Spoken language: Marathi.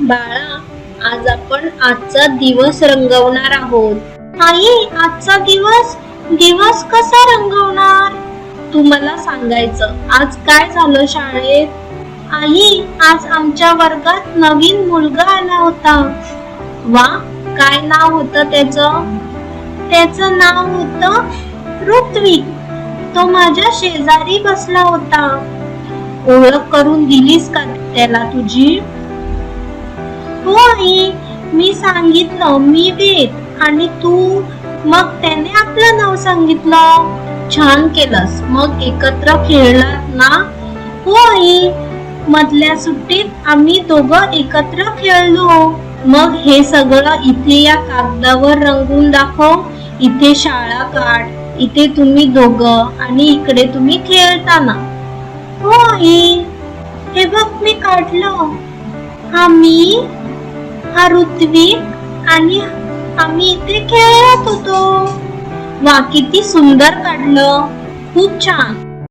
बाळा आज आपण आजचा दिवस रंगवणार आहोत. आई आजचा दिवस दिवस कसा रंगवणार? तू मला सांगायचं आज काय झालं शाळेत? आई आज आमच्या वर्गात नवीन मुलगा आला होता. वा काय नाव होतं त्याचं? त्याचं नाव होतं ऋत्विक तो माझ्या शेजारी बसला होता. ओळख करून दिलीस का त्याला तुझी? नाही मी सांगितलं मी वेद आणि तू मग त्याने आपलं नाव सांगितलं. छान केलंस. मग एकत्र खेळलात ना? हो आई मधल्या सुट्टीत आम्ही दोघं एकत्र खेळलो. मग हे सगळं इथे या कागदावर रंगून दाखव. इथे शाळा काढ. इथे तुम्ही दोघं आणि इकडे तुम्ही खेळताना. हो आई हे बघ मी काढलं. हा मी हा ऋत्विक आणि आम्ही इथे खेळत होतो. वा किती सुंदर काढलं. खूप छान.